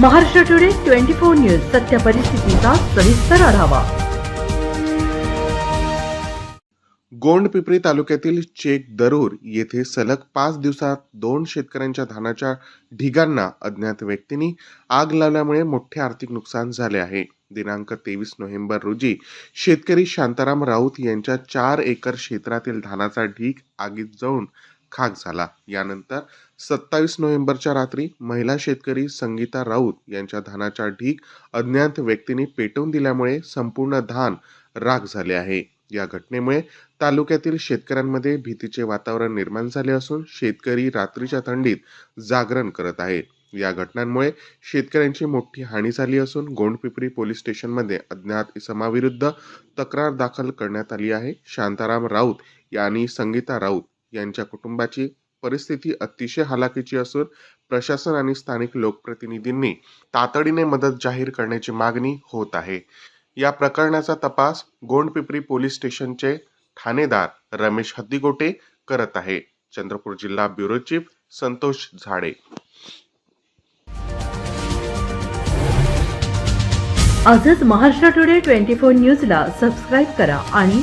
Maharashtra today twenty four news सत्य परिस्थितीचा सविस्तर आढावा. गोंडपिंपरी तालुक्यातील चेक दरूर येथे सलग पाच दिवसात दोन शेतकऱ्यांच्या धानाच्या ढिगांना अज्ञात व्यक्तींनी आग लावल्यामुळे मोठे आर्थिक नुकसान झाले आहे. दिनांक तेवीस नोव्हेंबर रोजी शेतकरी शांताराम राऊत यांच्या चार एकर क्षेत्रातील धानाचा ढीग आगीत जळून खाक झाला. यानंतर सत्तावीस नोव्हेंबरच्या रात्री महिला शेतकरी संगीता राऊत यांच्या धानाचा ढीग अज्ञात व्यक्तीने पेटवून दिल्यामुळे संपूर्ण धान राख झाले आहे. या घटनेमुळे तालुक्यातील शेतकऱ्यांमध्ये भीतीचे वातावरण निर्माण झाले असून शेतकरी रात्रीच्या थंडीत जागरण करत आहे. या घटनांमुळे शेतकऱ्यांची मोठी हानी झाली असून गोंडपिपरी पोलीस स्टेशनमध्ये अज्ञात इसमाविरुद्ध तक्रार दाखल करण्यात आली आहे. शांताराम राऊत यांनी संगीता राऊत यांच्या कुटुंबाची परिस्थिती अतिशय हालाकीची असून प्रशासन आणि स्थानिक लोकप्रतिनिधींनी तातडीने मदत जाहीर करण्याची मागणी होत आहे. या प्रकरणाचा तपास गोंडपिपरी पोलीस स्टेशनचे ठाणेदार रमेश हद्दिगोटे करत आहे. चंद्रपूर जिल्हा ब्युरो चीफ संतोष झाडे. आजच महाराष्ट्र टुडे ट्वेंटी फोर न्यूजला सबस्क्राईब करा आणि